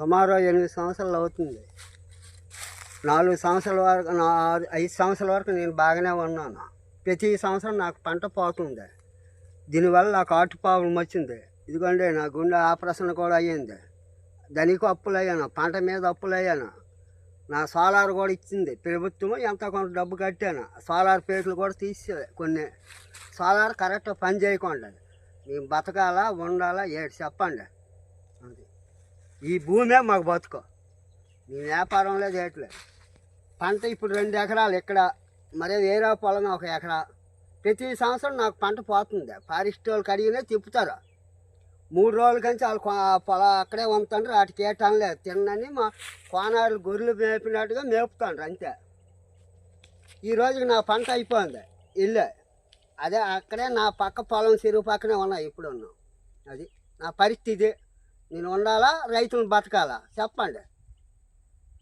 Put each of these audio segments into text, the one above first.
సుమారు ఎనిమిది సంవత్సరాలు అవుతుంది. నాలుగు సంవత్సరాల వరకు నా ఐదు సంవత్సరాల వరకు నేను బాగానే ఉన్నాను. ప్రతి సంవత్సరం నాకు పంట పోతుంది. దీనివల్ల నాకు ఆటు ప్రాబ్లం వచ్చింది. ఇదిగోండి నా గుండె ఆపరేషన్ కూడా అయ్యింది. దానికి అప్పులు అయ్యాను పంట మీద అప్పులు అయ్యాను నా సోలార్ కూడా ఇచ్చింది. ప్రభుత్వం ఎంత కొంత డబ్బు కట్టాను. సోలార్ పేట్లు కూడా తీసే కొన్ని. సోలార్ కరెక్ట్ పని చేయకుండా మేము బతకాలా ఉండాలా ఏడు చెప్పండి? అది ఈ భూమే మాకు బతుకు. మీ వ్యాపారంలో చేయట్లేదు పంట ఇప్పుడు రెండు ఎకరాలు ఇక్కడ మరి వేరే పొలం ఒక ఎకరా. ప్రతి సంవత్సరం నాకు పంట పోతుంది. ఫారెస్ట్ వాళ్ళకి అడిగినా తిప్పుతారు. మూడు రోజుల కంచి వాళ్ళు పొలం అక్కడే ఉంటుండ్రు వాటికి ఏ లేదు. తిన్నని మా కోనాలు గొర్రెలు మేపినట్టుగా మేపుతాండ్రు అంతే. ఈ రోజుకి నా పంట అయిపోయింది ఇల్లు. అదే అక్కడే నా పక్క పొలం చెరువు పక్కనే ఉన్నాయి ఇప్పుడు ఉన్నాం అది నా పరిస్థితి. నేను ఉండాలా? రైతులను బతకాలా? చెప్పండి.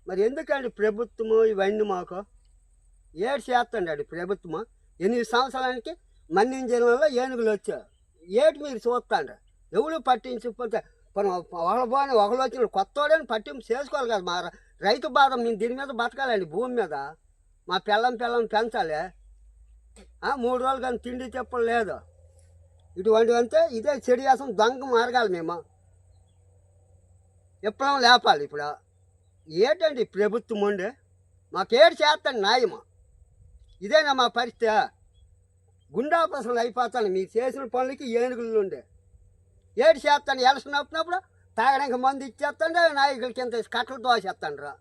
మరి ఎందుకండి ప్రభుత్వము ఇవన్నీ మాకు? ఏడు చేస్తండి అండి ప్రభుత్వము. ఎనిమిది సంవత్సరానికి మన్యం జిల్లాలో ఏనుగులు వచ్చారు. ఏటి మీరు చూస్తాండ్రు? ఎవరు పట్టించకపోతే ఒకళ్ళు పోని ఒకళ్ళు వచ్చిన కొత్త వాడని పట్టింపు చేసుకోవాలి కదా మా రైతు బాధ మేము దీని మీద బతకాలండి భూమి మీద. మా పిల్లం పిల్లం పెంచాలి. మూడు రోజులు కానీ తిండి చెప్పలు లేదు. ఇటువంటివి ఇదే ఇదే చెడియాసం దొంగ మార్గాలి మేము. విప్లవం లేపాలి ఇప్పుడు. ఏంటండి ప్రభుత్వం ఉండి? మాకేడు చేస్తాను న్యాయము. ఇదేనా మా పరిస్థితి? గుండాపసలు అయిపోతాను. మీరు చేసిన పనులకి ఏనుగులు ఉండే. ఏడు చేస్తాను. ఎలక్షన్ వచ్చినప్పుడు తాగడానికి మందు ఇచ్చేస్తాండే నాయకులకి ఇంత కట్టలు దోసేస్తాండ్రు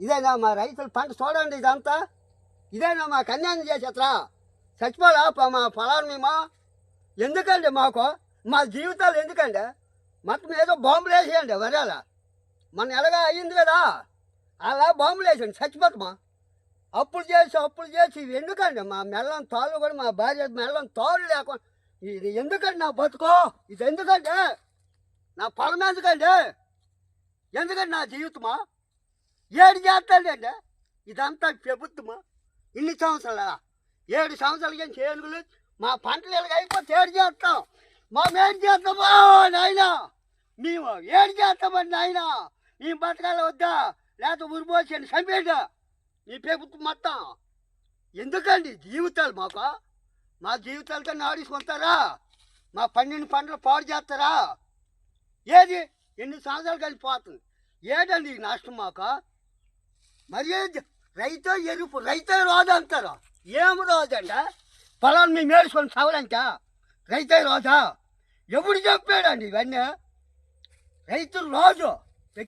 ఇదేనా మా రైతులు పంట చూడండి ఇదంతా. ఇదేనా మాకు అన్యాయం చేసేట్రా? చచ్చిపోలా మా పొలాలు మేము? ఎందుకండి మాకు? మా జీవితాలు ఎందుకండి? మొత్తం ఏదో బాంబులు వేసేయండి వరాల. మన ఎలాగా అయ్యింది కదా? అలా బాంబులు వేసేయండి చచ్చిపోతామా? అప్పులు చేసి అప్పులు చేసి ఎందుకండి? మా మెల్లం తాళ్ళు కూడా మా భార్య మెల్లం తాళ్ళు లేకుండా ఇది ఎందుకండి నా బతుకో? ఇది ఎందుకండి? నా పొలం ఎందుకండి? ఎందుకండి నా జీవితమా? ఏడు చేస్తాడండి ఇదంతా ప్రభుత్వమా? ఇన్ని సంవత్సరాల? ఏడు సంవత్సరాల కానీ ఏనుగులు మా పంటలు ఇలాగ అయిపోతే ఏడు చేస్తాం. మేము ఏడు చేస్తామా నాయనా? మేము ఏం చేస్తామని నాయనా? మేము బతకాల వద్దా? లేకపోతే ఉరిపోసాను చంపేయండి. మీ ప్రభుత్వం మొత్తం. ఎందుకండి జీవితాలు మాకు? మా జీవితాలతో నాడేసుకుంటారా మా పన్నెండు పంటలు పాడు చేస్తారా? ఏది? ఎన్ని సంవత్సరాలు కలిసిపోతుంది ఏదండి నష్టం మాకు? మరి రైతు ఎరుపు రైతే రోజు అంటారు. ఏం రోజు పొలాన్ని మేము వేసుకొని చవడంక రైతే రోజా ఎవడు చెప్పాడండి ఇవన్నీ? రైతు రోజు